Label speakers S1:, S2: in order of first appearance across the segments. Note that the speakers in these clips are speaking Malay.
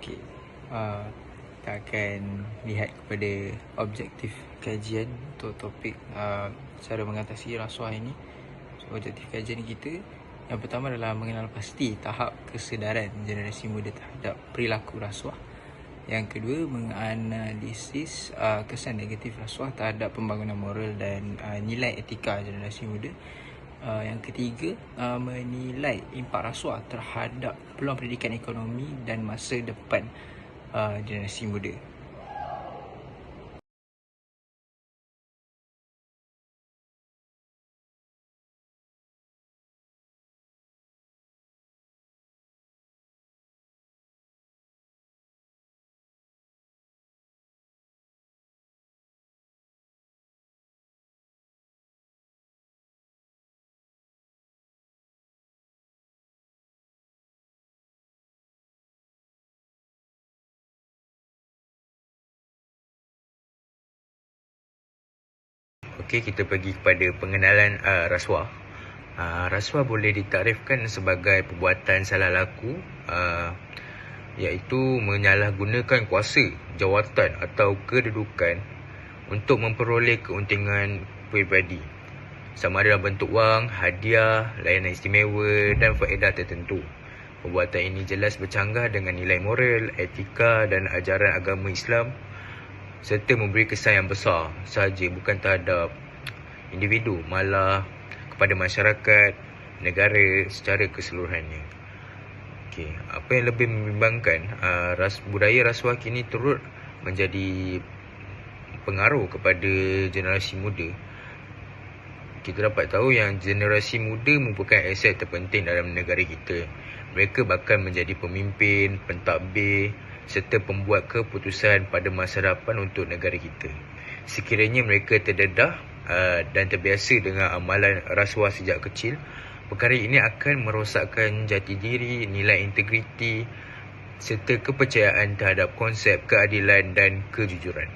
S1: Okay. Uh, kita akan lihat kepada objektif kajian untuk topik uh, cara mengatasi rasuah ini. So, objektif kajian kita yang pertama adalah mengenal pasti tahap kesedaran generasi muda terhadap perilaku rasuah. Yang kedua, menganalisis uh, kesan negatif rasuah terhadap pembangunan moral dan uh, nilai etika generasi muda. Uh, yang ketiga, uh, menilai impak rasuah terhadap peluang pendidikan ekonomi dan masa depan uh, generasi muda.
S2: Okey, kita pergi kepada pengenalan uh, rasuah. Uh, rasuah boleh ditarifkan sebagai perbuatan salah laku uh, iaitu menyalahgunakan kuasa, jawatan atau kedudukan untuk memperoleh keuntungan peribadi. Sama ada dalam bentuk wang, hadiah, layanan istimewa dan faedah tertentu. Perbuatan ini jelas bercanggah dengan nilai moral, etika dan ajaran agama Islam serta memberi kesan yang besar sahaja bukan terhadap individu malah kepada masyarakat, negara secara keseluruhannya. Okey, apa yang lebih membimbangkan uh, ras, budaya rasuah kini turut menjadi pengaruh kepada generasi muda. Kita dapat tahu yang generasi muda merupakan aset terpenting dalam negara kita. Mereka bakal menjadi pemimpin, pentadbir, serta pembuat keputusan pada masa depan untuk negara kita. Sekiranya mereka terdedah uh, dan terbiasa dengan amalan rasuah sejak kecil, perkara ini akan merosakkan jati diri, nilai integriti serta kepercayaan terhadap konsep keadilan dan kejujuran.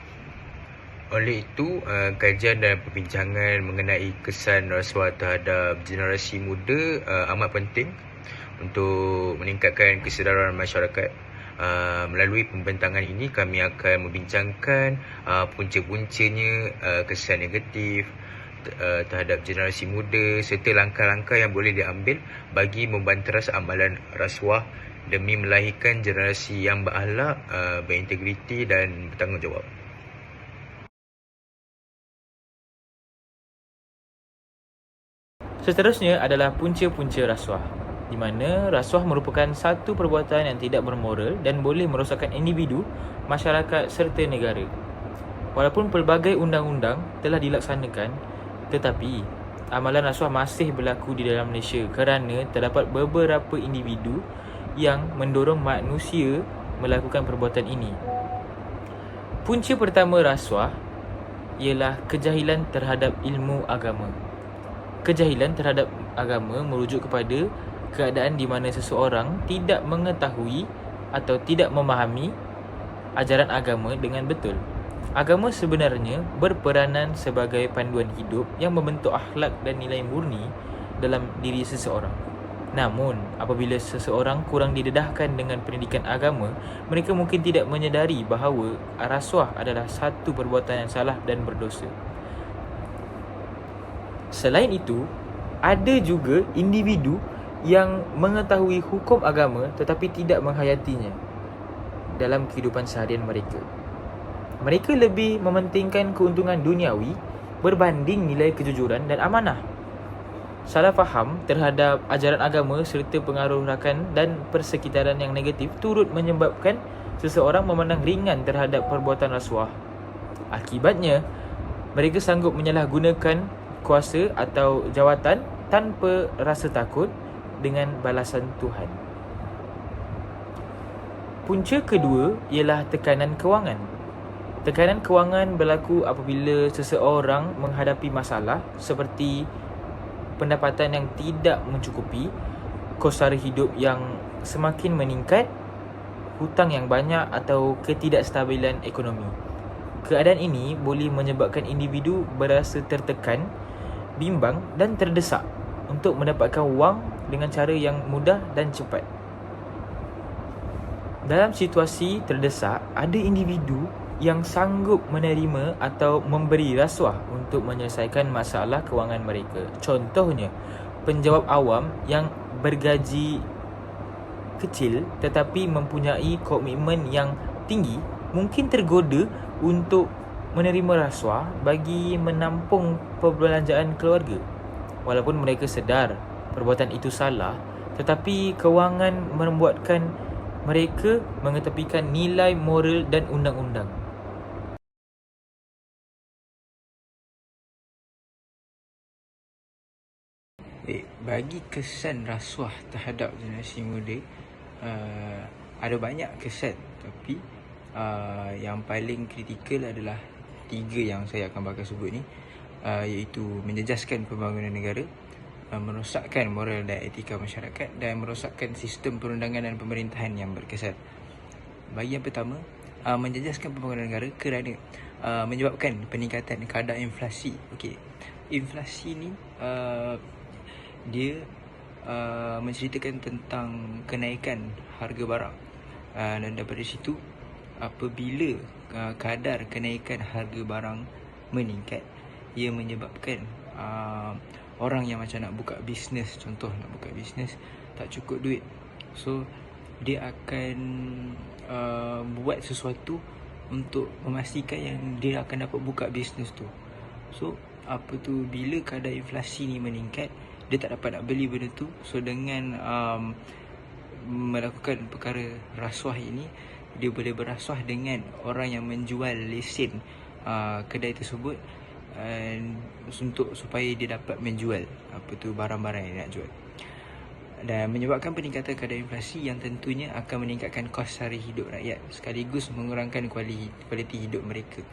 S2: Oleh itu, uh, kajian dan perbincangan mengenai kesan rasuah terhadap generasi muda uh, amat penting untuk meningkatkan kesedaran masyarakat Uh, melalui pembentangan ini kami akan membincangkan uh, punca-puncanya uh, kesan negatif terhadap generasi muda serta langkah-langkah yang boleh diambil bagi membanteras amalan rasuah demi melahirkan generasi yang berakhlak, uh, berintegriti dan bertanggungjawab.
S3: Seterusnya adalah punca-punca rasuah di mana rasuah merupakan satu perbuatan yang tidak bermoral dan boleh merosakkan individu, masyarakat serta negara. Walaupun pelbagai undang-undang telah dilaksanakan, tetapi amalan rasuah masih berlaku di dalam Malaysia kerana terdapat beberapa individu yang mendorong manusia melakukan perbuatan ini. Punca pertama rasuah ialah kejahilan terhadap ilmu agama. Kejahilan terhadap agama merujuk kepada keadaan di mana seseorang tidak mengetahui atau tidak memahami ajaran agama dengan betul. Agama sebenarnya berperanan sebagai panduan hidup yang membentuk akhlak dan nilai murni dalam diri seseorang. Namun, apabila seseorang kurang didedahkan dengan pendidikan agama, mereka mungkin tidak menyedari bahawa rasuah adalah satu perbuatan yang salah dan berdosa. Selain itu, ada juga individu yang mengetahui hukum agama tetapi tidak menghayatinya dalam kehidupan seharian mereka. Mereka lebih mementingkan keuntungan duniawi berbanding nilai kejujuran dan amanah. Salah faham terhadap ajaran agama serta pengaruh rakan dan persekitaran yang negatif turut menyebabkan seseorang memandang ringan terhadap perbuatan rasuah. Akibatnya, mereka sanggup menyalahgunakan kuasa atau jawatan tanpa rasa takut dengan balasan Tuhan. Punca kedua ialah tekanan kewangan. Tekanan kewangan berlaku apabila seseorang menghadapi masalah seperti pendapatan yang tidak mencukupi, kos sara hidup yang semakin meningkat, hutang yang banyak atau ketidakstabilan ekonomi. Keadaan ini boleh menyebabkan individu berasa tertekan, bimbang dan terdesak untuk mendapatkan wang dengan cara yang mudah dan cepat. Dalam situasi terdesak, ada individu yang sanggup menerima atau memberi rasuah untuk menyelesaikan masalah kewangan mereka. Contohnya, penjawab awam yang bergaji kecil tetapi mempunyai komitmen yang tinggi mungkin tergoda untuk menerima rasuah bagi menampung perbelanjaan keluarga. Walaupun mereka sedar perbuatan itu salah, tetapi kewangan membuatkan mereka mengetepikan nilai moral dan undang-undang.
S1: Eh, bagi kesan rasuah terhadap generasi muda uh, ada banyak kesan tapi uh, yang paling kritikal adalah tiga yang saya akan bakal sebut ni uh, iaitu menjejaskan pembangunan negara merosakkan moral dan etika masyarakat dan merosakkan sistem perundangan dan pemerintahan yang berkesan. Bagi yang pertama uh, menjejaskan pembangunan negara kerana uh, menyebabkan peningkatan kadar inflasi. Okey. Inflasi ni uh, dia uh, menceritakan tentang kenaikan harga barang. Uh, dan daripada situ apabila uh, kadar kenaikan harga barang meningkat ia menyebabkan uh, orang yang macam nak buka bisnes contoh nak buka bisnes tak cukup duit. So dia akan uh, buat sesuatu untuk memastikan yang dia akan dapat buka bisnes tu. So apa tu bila kadar inflasi ni meningkat dia tak dapat nak beli benda tu. So dengan um, melakukan perkara rasuah ini dia boleh berasuah dengan orang yang menjual lesen uh, kedai tersebut uh, untuk supaya dia dapat menjual apa tu barang-barang yang dia nak jual dan menyebabkan peningkatan kadar inflasi yang tentunya akan meningkatkan kos sara hidup rakyat sekaligus mengurangkan kualiti hidup mereka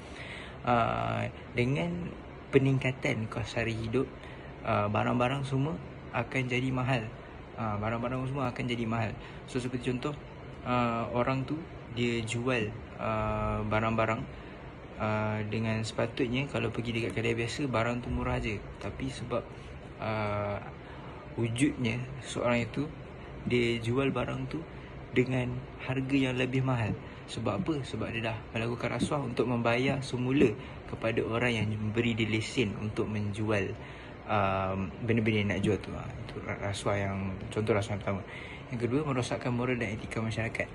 S1: uh, dengan peningkatan kos sara hidup uh, barang-barang semua akan jadi mahal. Uh, barang-barang semua akan jadi mahal. So seperti contoh uh, orang tu dia jual uh, barang-barang uh, dengan sepatutnya kalau pergi dekat kedai biasa barang tu murah aje. Tapi sebab uh, wujudnya seorang itu dia jual barang tu dengan harga yang lebih mahal. Sebab apa? Sebab dia dah melakukan rasuah untuk membayar semula kepada orang yang memberi dia lesen untuk menjual um, benda-benda yang nak jual tu. Itu rasuah yang Contoh rasuah yang pertama Yang kedua merosakkan moral dan etika masyarakat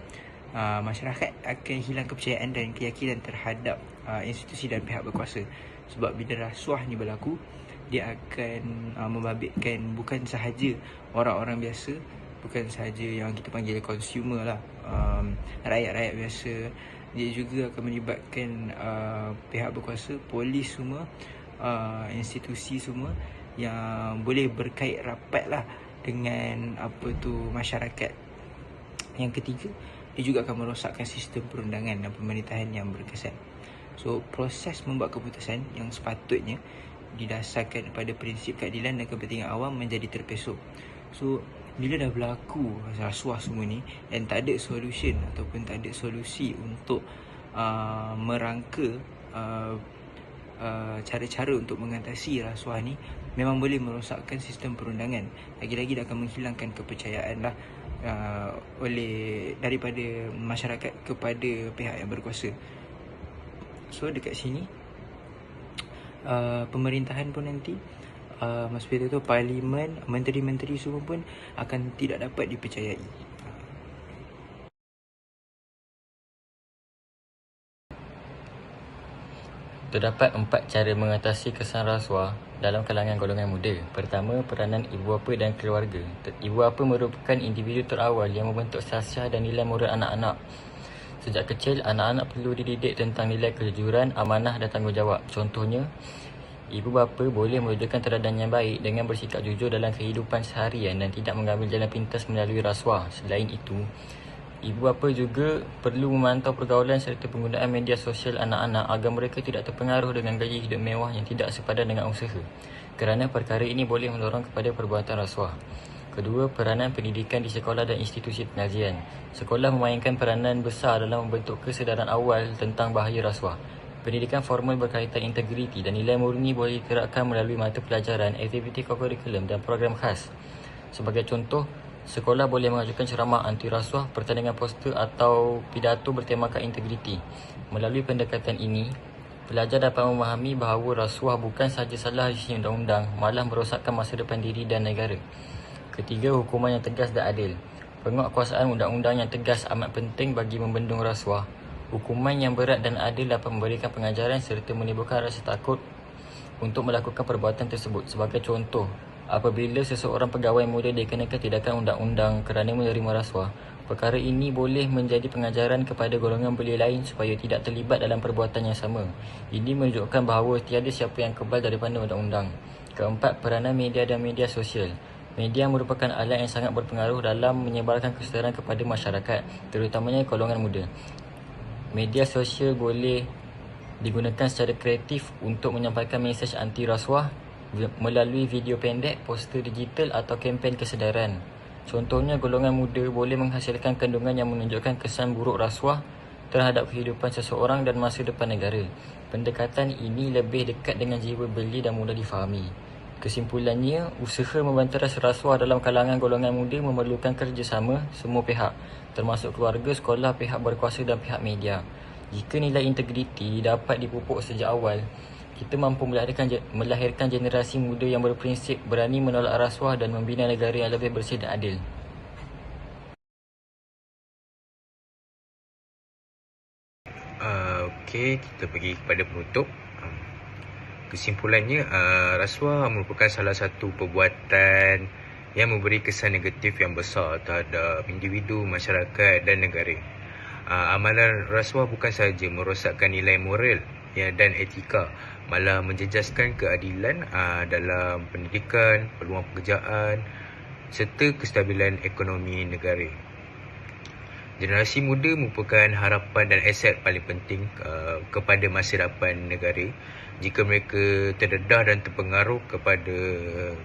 S1: uh, Masyarakat akan hilang kepercayaan dan keyakinan terhadap uh, Institusi dan pihak berkuasa Sebab bila rasuah ni berlaku Dia akan uh, membabitkan Bukan sahaja orang-orang biasa Bukan sahaja yang kita panggil consumer lah um, Rakyat-rakyat biasa Dia juga akan melibatkan uh, Pihak berkuasa Polis semua uh, Institusi semua yang boleh berkait rapat lah dengan apa tu masyarakat. Yang ketiga, dia juga akan merosakkan sistem perundangan dan pemerintahan yang berkesan. So, proses membuat keputusan yang sepatutnya didasarkan pada prinsip keadilan dan kepentingan awam menjadi terpesong. So, bila dah berlaku rasuah semua ni dan tak ada solution ataupun tak ada solusi untuk uh, merangka uh, uh, cara-cara untuk mengatasi rasuah ni memang boleh merosakkan sistem perundangan lagi-lagi dia akan menghilangkan kepercayaan lah uh, oleh daripada masyarakat kepada pihak yang berkuasa. So dekat sini uh, pemerintahan pun nanti uh, maksudnya tu parlimen menteri-menteri semua pun akan tidak dapat dipercayai
S4: Terdapat empat cara mengatasi kesan rasuah dalam kalangan golongan muda. Pertama, peranan ibu bapa dan keluarga. Ibu bapa merupakan individu terawal yang membentuk sasiah dan nilai moral anak-anak. Sejak kecil, anak-anak perlu dididik tentang nilai kejujuran, amanah dan tanggungjawab. Contohnya, ibu bapa boleh mewujudkan teladan yang baik dengan bersikap jujur dalam kehidupan seharian dan tidak mengambil jalan pintas melalui rasuah. Selain itu, Ibu bapa juga perlu memantau pergaulan serta penggunaan media sosial anak-anak agar mereka tidak terpengaruh dengan gaya hidup mewah yang tidak sepadan dengan usaha. Kerana perkara ini boleh mendorong kepada perbuatan rasuah. Kedua, peranan pendidikan di sekolah dan institusi pengajian. Sekolah memainkan peranan besar dalam membentuk kesedaran awal tentang bahaya rasuah. Pendidikan formal berkaitan integriti dan nilai murni boleh diterapkan melalui mata pelajaran, aktiviti kurikulum dan program khas. Sebagai contoh, Sekolah boleh mengajukan ceramah anti rasuah, pertandingan poster atau pidato bertemakan integriti. Melalui pendekatan ini, pelajar dapat memahami bahawa rasuah bukan sahaja salah di sisi undang-undang, malah merosakkan masa depan diri dan negara. Ketiga, hukuman yang tegas dan adil. Penguatkuasaan undang-undang yang tegas amat penting bagi membendung rasuah. Hukuman yang berat dan adil dapat memberikan pengajaran serta menimbulkan rasa takut untuk melakukan perbuatan tersebut. Sebagai contoh, apabila seseorang pegawai muda dikenakan tindakan undang-undang kerana menerima rasuah, perkara ini boleh menjadi pengajaran kepada golongan belia lain supaya tidak terlibat dalam perbuatan yang sama. Ini menunjukkan bahawa tiada siapa yang kebal daripada undang-undang. Keempat, peranan media dan media sosial. Media merupakan alat yang sangat berpengaruh dalam menyebarkan kesedaran kepada masyarakat, terutamanya golongan muda. Media sosial boleh digunakan secara kreatif untuk menyampaikan mesej anti rasuah melalui video pendek, poster digital atau kempen kesedaran. Contohnya, golongan muda boleh menghasilkan kandungan yang menunjukkan kesan buruk rasuah terhadap kehidupan seseorang dan masa depan negara. Pendekatan ini lebih dekat dengan jiwa beli dan mudah difahami. Kesimpulannya, usaha membanteras rasuah dalam kalangan golongan muda memerlukan kerjasama semua pihak, termasuk keluarga, sekolah, pihak berkuasa dan pihak media. Jika nilai integriti dapat dipupuk sejak awal, kita mampu melahirkan, melahirkan generasi muda yang berprinsip, berani menolak rasuah dan membina negara yang lebih bersih dan adil.
S2: Uh, Okey, kita pergi kepada penutup. Um, Kesimpulannya, uh, rasuah merupakan salah satu perbuatan yang memberi kesan negatif yang besar terhadap individu, masyarakat dan negara. Uh, amalan rasuah bukan sahaja merosakkan nilai moral ya, dan etika, malah menjejaskan keadilan uh, dalam pendidikan, peluang pekerjaan serta kestabilan ekonomi negara. Generasi muda merupakan harapan dan aset paling penting uh, kepada masa depan negara. Jika mereka terdedah dan terpengaruh kepada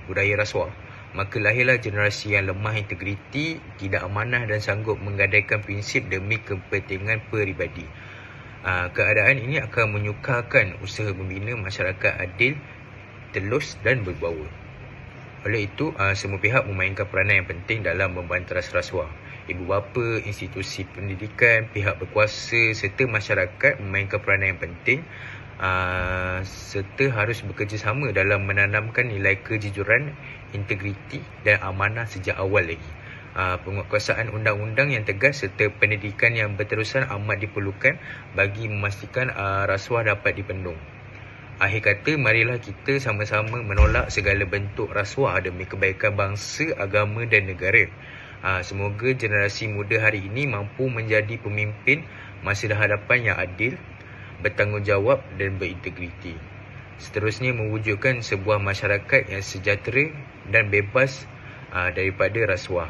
S2: budaya rasuah, maka lahirlah generasi yang lemah integriti, tidak amanah dan sanggup menggadaikan prinsip demi kepentingan peribadi. Uh, keadaan ini akan menyukarkan usaha membina masyarakat adil, telus dan berbawa. Oleh itu, uh, semua pihak memainkan peranan yang penting dalam membanteras rasuah ibu bapa, institusi pendidikan, pihak berkuasa serta masyarakat memainkan peranan yang penting uh, serta harus bekerjasama dalam menanamkan nilai kejujuran, integriti dan amanah sejak awal lagi. Uh, penguatkuasaan undang-undang yang tegas serta pendidikan yang berterusan amat diperlukan bagi memastikan uh, rasuah dapat dipendung. Akhir kata, marilah kita sama-sama menolak segala bentuk rasuah demi kebaikan bangsa, agama dan negara. Ha, semoga generasi muda hari ini mampu menjadi pemimpin masa hadapan yang adil, bertanggungjawab dan berintegriti. Seterusnya mewujudkan sebuah masyarakat yang sejahtera dan bebas daripada rasuah.